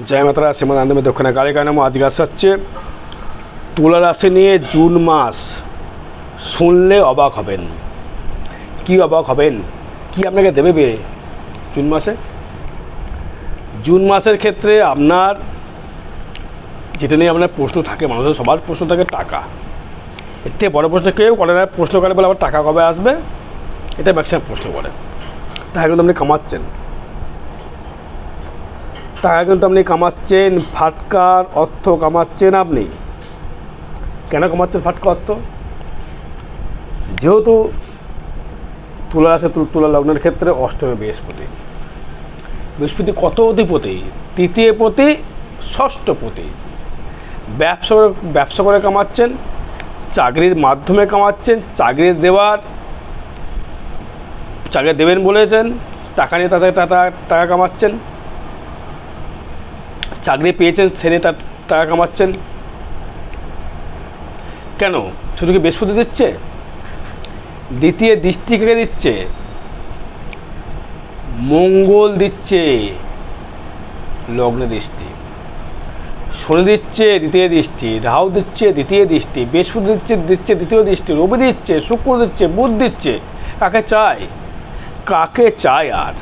জয় মাতারা শ্রীমদ আনন্দমে দক্ষিণা কালী কানাম আজকে হচ্ছে তুলা রাশি নিয়ে জুন মাস শুনলে অবাক হবেন কি অবাক হবেন কি আপনাকে দেবে বে জুন মাসে জুন মাসের ক্ষেত্রে আপনার যেটা নিয়ে আপনার প্রশ্ন থাকে মানুষের সবার প্রশ্ন থাকে টাকা এর থেকে বড় প্রশ্ন কেউ করে না প্রশ্ন করে বলে আবার টাকা কবে আসবে এটা ম্যাক্সিমাম প্রশ্ন করে টাকা কিন্তু আপনি কামাচ্ছেন টাকা কিন্তু আপনি কামাচ্ছেন, ফাটকার অর্থ কামাচ্ছেন আপনি। কেন কামাচ্ছেন ফাটকা অর্থ? যেহেতু তুলা আছে তুলা লগ্নের ক্ষেত্রে অষ্টমে বৃহস্পতি। বৃহস্পতি কত অধিপতি? তৃতীয় পতি, ষষ্ঠ পতি। ব্যবসা ব্যবসা করে কামাচ্ছেন, চাকরির মাধ্যমে কামাচ্ছেন, চাকরি দেওয়ার, চাকরি দেবেন বলেছেন, টাকা নিয়ে তাদের টাকা টাকা কামাচ্ছেন। চাকরি পেয়েছেন সেনে তার টাকা কামাচ্ছেন। কেন? শুধু কি বৃহস্পতি দিচ্ছে? দ্বিতীয় দৃষ্টিকে দিচ্ছে? মঙ্গল দিচ্ছে। লগ্ন দৃষ্টি। শনি দিচ্ছে, দ্বিতীয় দৃষ্টি। রাহু দিচ্ছে, দ্বিতীয় দৃষ্টি। বৃহস্পতি দিচ্ছে দিচ্ছে দ্বিতীয় দৃষ্টি। রবি দিচ্ছে, শুক্র দিচ্ছে, বুধ দিচ্ছে। কাকে চায়? কাকে চায় আর?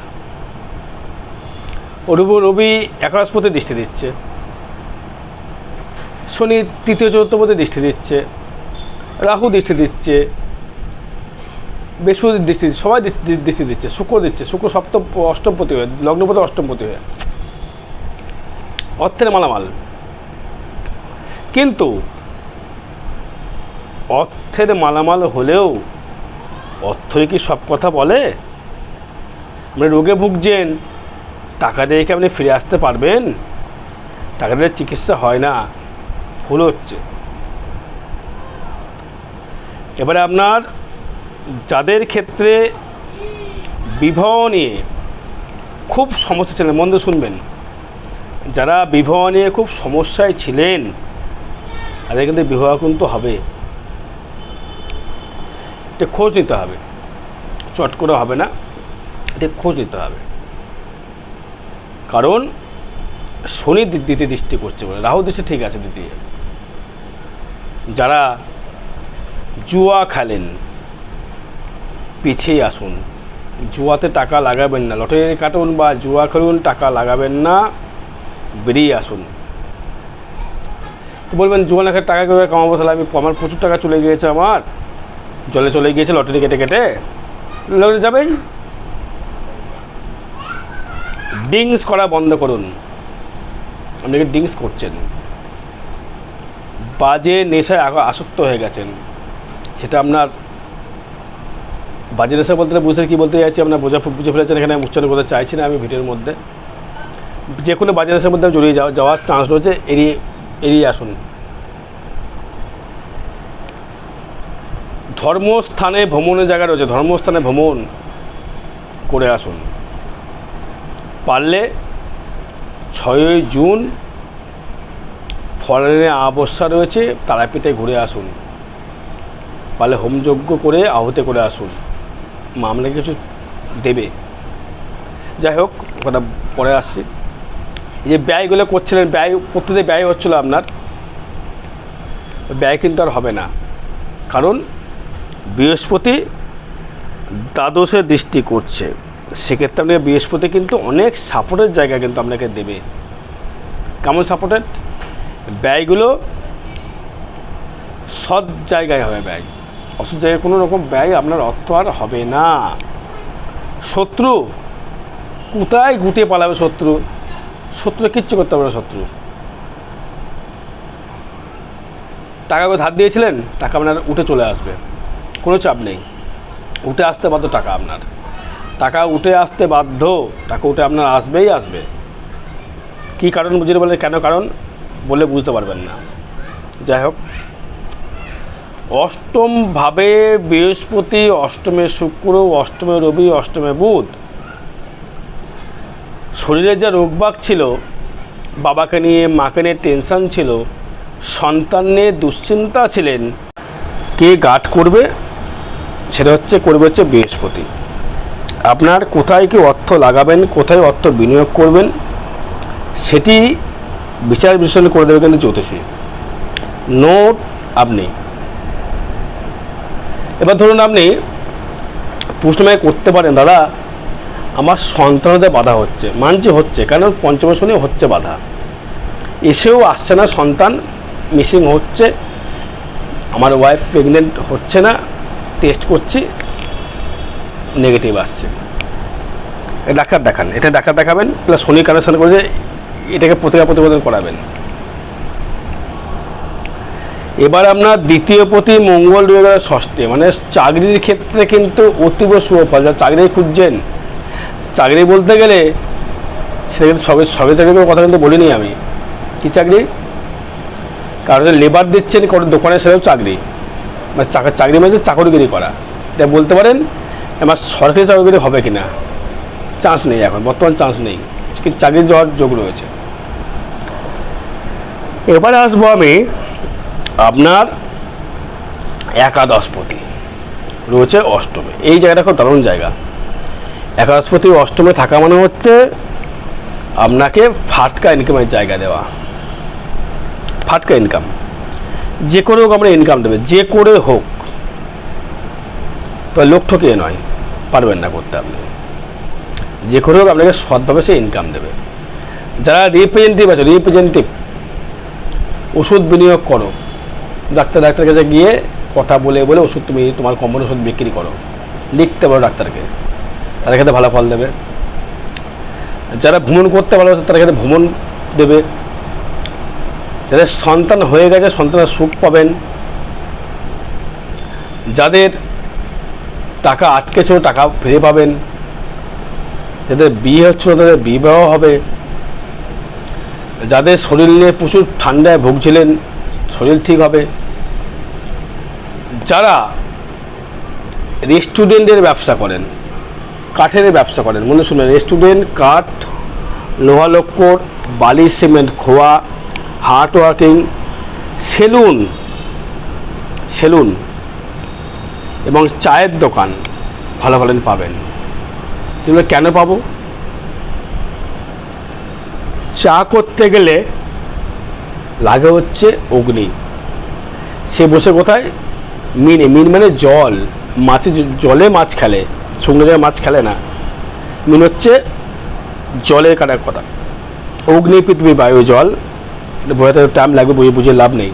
রবি রবি একাদশপতি দৃষ্টি দিচ্ছে। শনি তৃতীয় চতুর্থপতি দৃষ্টি দিচ্ছে। রাহু দৃষ্টি দিচ্ছে। বৃহস্পতি দৃষ্টি সবাই দৃষ্টি দৃষ্টি দিচ্ছে। শুক্র দিচ্ছে। শুক্র সপ্তম অষ্টমপতি হয়ে লগ্নপতি অষ্টমপতি হয়ে। অর্থের মালামাল। কিন্তু অর্থের মালামাল হলেও অর্থই কি সব কথা বলে? মানে রোগে ভুগছেন টাকা দিয়ে কি আপনি ফিরে আসতে পারবেন? টাকা দিয়ে চিকিৎসা হয় না। ভুল হচ্ছে। এবারে আপনার যাদের ক্ষেত্রে বিবাহ নিয়ে খুব সমস্যা ছিলেন, মন্দ শুনবেন। যারা বিবাহ নিয়ে খুব সমস্যায় ছিলেন, তাদের কিন্তু বিবাহ কিন্তু হবে। এটা খোঁজ নিতে হবে। চট করে হবে না এটা খোঁজ নিতে হবে। কারণ শনি দ্বিতীয় দৃষ্টি করছে বলে। রাহু দৃষ্টি ঠিক আছে দ্বিতীয় যারা জুয়া খেলেন, পিছিয়ে আসুন। জুয়াতে টাকা লাগাবেন না। লটারি কাটুন বা জুয়া খেলুন, টাকা লাগাবেন না, বেরিয়ে আসুন। তো বলবেন, জুয়া না টাকা কীভাবে কামাবো? তাহলে আমি আমার প্রচুর টাকা চলে গিয়েছে আমার। জলে চলে গিয়েছে, লটারি কেটে কেটে। লটারি যাবেই। ডিংস করা বন্ধ করুন। আপনি ডিংস করছেন? বাজে নেশায় আসক্ত হয়ে গেছেন। সেটা আপনার বাজে নেশা বলতে বুঝতে কী বলতে চাইছি? আপনার বোঝা বুঝে ফেলেছেন এখানে আমি উচ্চারণ করতে চাইছি না আমি ভিডিওর মধ্যে। যে কোনো বাজে নেশার মধ্যে জড়িয়ে যাওয়া যাওয়ার চান্স রয়েছে, এড়িয়ে এড়িয়ে আসুন। ধর্মস্থানে ভ্রমণের জায়গা রয়েছে। ধর্মস্থানে ভ্রমণ করে আসুন। পারলে ছয়ই জুন ফরেনে অমাবস্যা রয়েছে, তারাপীঠে ঘুরে আসুন। পারলে হোমযজ্ঞ করে আহতি করে আসুন। আপনাকে কিছু দেবে। যাই হোক ওটা পরে আসছি। যে ব্যয়গুলো করছিলেন, ব্যয় প্রত্যেকে ব্যয় হচ্ছিল আপনার, ব্যয় কিন্তু আর হবে না। কারণ বৃহস্পতি দ্বাদশে দৃষ্টি করছে। সেক্ষেত্রে আপনাকে বৃহস্পতি কিন্তু অনেক সাপোর্টের জায়গা কিন্তু আপনাকে দেবে। কেমন সাপোর্টেড ব্যয়গুলো সৎ জায়গায় হবে ব্যয়। অসৎ জায়গায় কোনো রকম ব্যয় আপনার অর্থ আর হবে না। শত্রু কোথায় গুটিয়ে পালাবে শত্রু? শত্রু কিচ্ছু করতে পারবে শত্রু। টাকা ধার দিয়েছিলেন, টাকা আপনার উঠে চলে আসবে। কোনো চাপ নেই। উঠে আসতে বাধ্য টাকা আপনার। টাকা উঠে আসতে বাধ্য, টাকা উঠে আপনার আসবেই আসবে। কি কারণ বুঝিয়ে বলে কেন কারণ? বলে বুঝতে পারবেন না। যাই হোক অষ্টমভাবে বৃহস্পতি, অষ্টমে শুক্র, অষ্টমে রবি, অষ্টমে বুধ। শরীরে যা রোগবাগ ছিল, বাবাকে নিয়ে, মাকে নিয়ে টেনশন ছিল, সন্তান নিয়ে দুশ্চিন্তা ছিলেন, কে গার্ড করবে? সেটা হচ্ছে, করবে হচ্ছে বৃহস্পতি। আপনার কোথায় কি অর্থ লাগাবেন, কোথায় অর্থ বিনিয়োগ করবেন, সেটি বিচার বিশ্লেষণ করে দেবে কিন্তু জ্যোতিষী। নোট আপনি। এবার ধরুন আপনি প্রশ্নময় করতে পারেন, দাদা, আমার সন্তানদের বাধা হচ্ছে, মানছি হচ্ছে কারণ পঞ্চম শনি হচ্ছে বাধা। এসেও আসছে না সন্তান মিসিং হচ্ছে, আমার ওয়াইফ প্রেগনেন্ট হচ্ছে না টেস্ট করছি নেগেটিভ আসছে। ডাক্তার দেখান, এটা ডাক্তার দেখাবেন প্লাস শনি কানেকশন করে এটাকে প্রতিকার প্রতিবেদন করাবেন। এবার আপনার দ্বিতীয় প্রতি মঙ্গল গেল ষষ্ঠে মানে চাকরির ক্ষেত্রে কিন্তু অতীব শুভ ফল যা চাকরি খুঁজছেন, চাকরি বলতে গেলে সে কিন্তু সবে সবে চাকরির কথা কিন্তু বলিনি আমি। কি চাকরি? কারণ লেবার দিচ্ছেন কোনো দোকানে সেটাও চাকরি। মানে চাকরি মানে চাকরিগিরি করা। এটা বলতে পারেন আমার সরকারি চাকরি হবে কি না চান্স নেই এখন, বর্তমান চান্স নেই। কিন্তু চাকরি যাওয়ার যোগ রয়েছে। এবারে আসব আমি আপনার একাদশপতি। রয়েছে অষ্টমে। এই জায়গাটা খুব দারুণ জায়গা। একাদশপতি অষ্টমে থাকা মানে হচ্ছে আপনাকে ফাটকা ইনকামের জায়গা দেওয়া। ফাটকা ইনকাম যে করে হোক আমরা ইনকাম দেবে। যে করে হোক। তো লোক ঠকিয়ে নয়। পারবেন না করতে আপনি। যে করে হোক আপনাকে সৎভাবে সে ইনকাম দেবে। যারা রিপ্রেজেন্টেটিভ আছে রিপ্রেজেন্টেটিভ ওষুধ বিনিয়োগ করো। ডাক্তার ডাক্তার কাছে গিয়ে কথা বলে বলে ওষুধ তুমি, তোমার কোম্পানি ওষুধ বিক্রি করো। লিখতে পারো ডাক্তারকে। তারা ক্ষেত্রে ভালো ফল দেবে। যারা ভ্রমণ করতে ভালোবাসে তারা ক্ষেত্রে ভ্রমণ দেবে। যাদের সন্তান হয়ে গেছে, সন্তানের সুখ পাবেন। যাদের টাকা আটকেছিল টাকা ফিরে পাবেন। যাদের বিয়ে হচ্ছিল তাদের বিবাহ হবে। যাদের শরীর নিয়ে প্রচুর ঠান্ডায় ভুগছিলেন, শরীর ঠিক হবে। যারা রেস্টুরেন্টের ব্যবসা করেন, কাঠের ব্যবসা করেন, মনে শুনে রেস্টুরেন্ট, কাঠ, লোহা লক্কর, বালি, সিমেন্ট, খোয়া হার্ড ওয়ার্কিং সেলুন সেলুন এবং চায়ের দোকান ভালো ভালো পাবেন। যেগুলো কেন পাবো? চা করতে গেলে লাগে হচ্ছে অগ্নি। সে বসে কোথায়? মিনে, মিন মানে জল। মাছে জলে মাছ খেলে। শুকনো মাছ খেলে না। মিন হচ্ছে জলের কাটার কথা। অগ্নি পৃথিবী বায়ু জল বোঝাতে টাইম লাগবে বুঝে বুঝে লাভ নেই।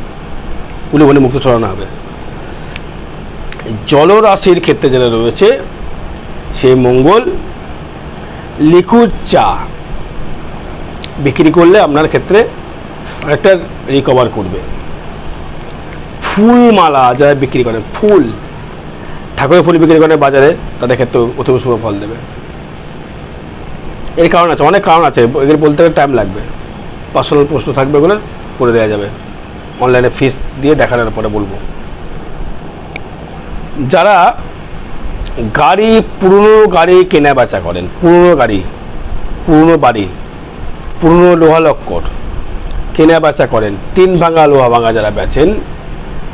পুলি বলে মুক্ত ছড়ানো হবে। জলরাশির ক্ষেত্রে যেটা রয়েছে, সেই মঙ্গল লিকুইড চা বিক্রি করলে আপনার ক্ষেত্রে অনেকটা রিকভার করবে। ফুল মালা যারা বিক্রি করেন, ফুল, ঠাকুরের ফুল বিক্রি করেন বাজারে, তাদের ক্ষেত্রে অতি শুভ ফল দেবে। এর কারণ আছে, অনেক কারণ আছে, এগুলো বলতে গেলে টাইম লাগবে। পার্সোনাল প্রশ্ন থাকবে ওগুলো করে দেওয়া যাবে। অনলাইনে ফিস দিয়ে দেখানোর পরে বলব। যারা গাড়ি, পুরনো গাড়ি কেনা বেচা করেন, পুরনো গাড়ি, পুরনো বাড়ি, পুরনো লোহা লক্কর কেনা বেচা করেন, তিন ভাঙা লোহা ভাঙা যারা বেচেন,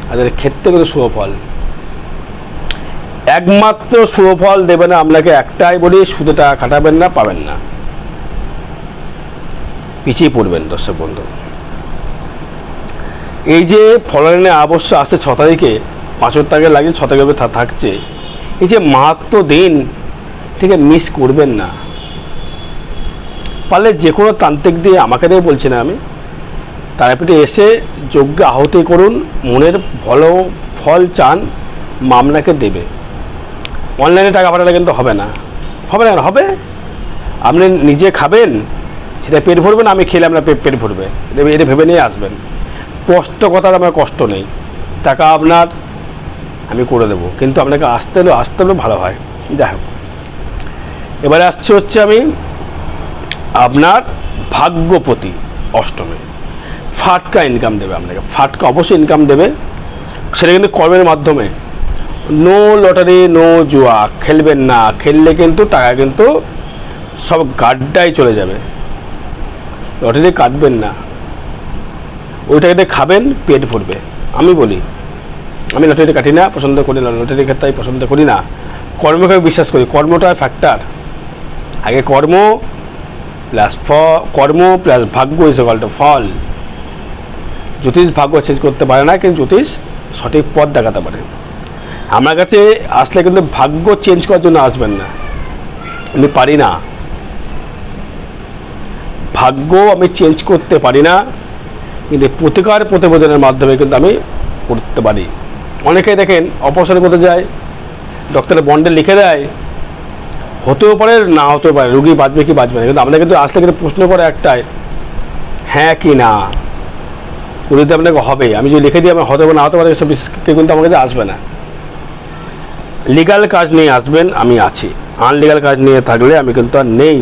তাদের ক্ষেত্রে কিন্তু শুভফল একমাত্র শুভফল দেবে না আপনাকে একটাই বলি, শুধু টাকা খাটাবেন না, পাবেন না। পিছিয়ে পড়বেন, দর্শক বন্ধু। এই যে ফলনে অবশ্য আসছে ছ তারিখে পাঁচের তারিখে লাগে, ছ থা- থাকছে। এই যে মাহাত্ম দিন থেকে মিস করবেন না। পারলে যে কোনো তান্ত্রিক দিয়ে আমাকে দিয়ে বলছি না আমি। তারাপীঠে এসে যজ্ঞ আহতি করুন, মনের ভালো ফল চান, মামলাকে দেবে। অনলাইনে টাকা পাঠালে কিন্তু হবে না। হবে না হবে। আপনি নিজে খাবেন, সেটা পেট ভরবে না, আমি খেলে আপনার পেট ভরবে। এটা ভেবে নিয়ে আসবেন। কষ্ট কথার আমার কষ্ট নেই। টাকা আপনার আমি করে দেবো। কিন্তু আপনাকে আসতে হলে আসতে হলে ভালো হয়। যাই হোক। এবারে আসছে হচ্ছে আমি আপনার ভাগ্যপতি অষ্টমে। ফাটকা ইনকাম দেবে আপনাকে। ফাটকা অবশ্যই ইনকাম দেবে। সেটা কিন্তু কর্মের মাধ্যমে। নো লটারি নো জুয়া। খেলবেন না। খেললে কিন্তু টাকা কিন্তু সব গাড্ডায় চলে যাবে। লটারি কাটবেন না। ওইটাকে খাবেন, পেট ভরবে। আমি বলি আমি লটারি কাটি না পছন্দ করি না লটারি ক্ষেত্রে আমি পছন্দ করি না কর্মকে বিশ্বাস করি কর্মটা ফ্যাক্টর আগে কর্ম প্লাস ফ কর্ম প্লাস ভাগ্য ইজ টু ফল। জ্যোতিষ ভাগ্য চেঞ্জ করতে পারে না, কিন্তু জ্যোতিষ সঠিক পথ দেখাতে পারে। আমার কাছে আসলে কিন্তু ভাগ্য চেঞ্জ করার জন্য আসবেন না। আমি পারি না। ভাগ্য আমি চেঞ্জ করতে পারি না। কিন্তু প্রতিকার প্রতিবেদনের মাধ্যমে কিন্তু আমি করতে পারি। অনেকে দেখেন অপারেশন করতে যায় ডক্টরের বন্ডে লিখে দেয়, হতেও পারে, না হতেও পারে, রুগী বাঁচবে কি বাঁচবে না, কিন্তু আমরা কিন্তু আসলে কিন্তু প্রশ্ন করে একটাই হ্যাঁ কি না? যদি আপনাকে হবে আমি যদি লিখে দিই আমার হতে পারে, না হতে পারে, এসব কেউ কিন্তু আমার কাছে আসবে না। লিগাল কাজ নিয়ে আসবেন, আমি আছি। আনলিগাল কাজ নিয়ে থাকলে আমি কিন্তু আর নেই।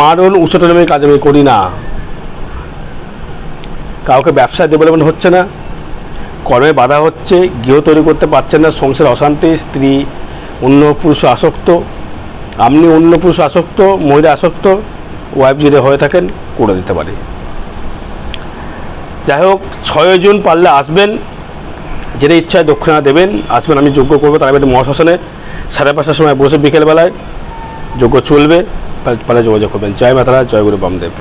মারণ উচ্চটনের কাজ আমি করি না। কাউকে ব্যবসা ডেভেলপমেন্ট হচ্ছে না। কর্মে বাধা হচ্ছে, গৃহ তৈরি করতে পারছেন না, সংসার অশান্তি, স্ত্রী অন্য পুরুষ আসক্ত, আপনি অন্য পুরুষ আসক্ত, মহিলা আসক্ত ওয়াইফ যদি হয়ে থাকেন, করে দিতে পারে। যাই হোক, ছয় জুন পারলে আসবেন, যেটা ইচ্ছায় দক্ষিণা দেবেন, আসবেন, আমি যোগ্য করব তার মধ্যে মহাশ্মশানে, সাড়ে পাঁচটার সময় বসে বিকেলবেলায়, যোগ্য চলবে পালে যোগাযোগ করবেন। জয় মাতারা, জয় গুরু বামদেব।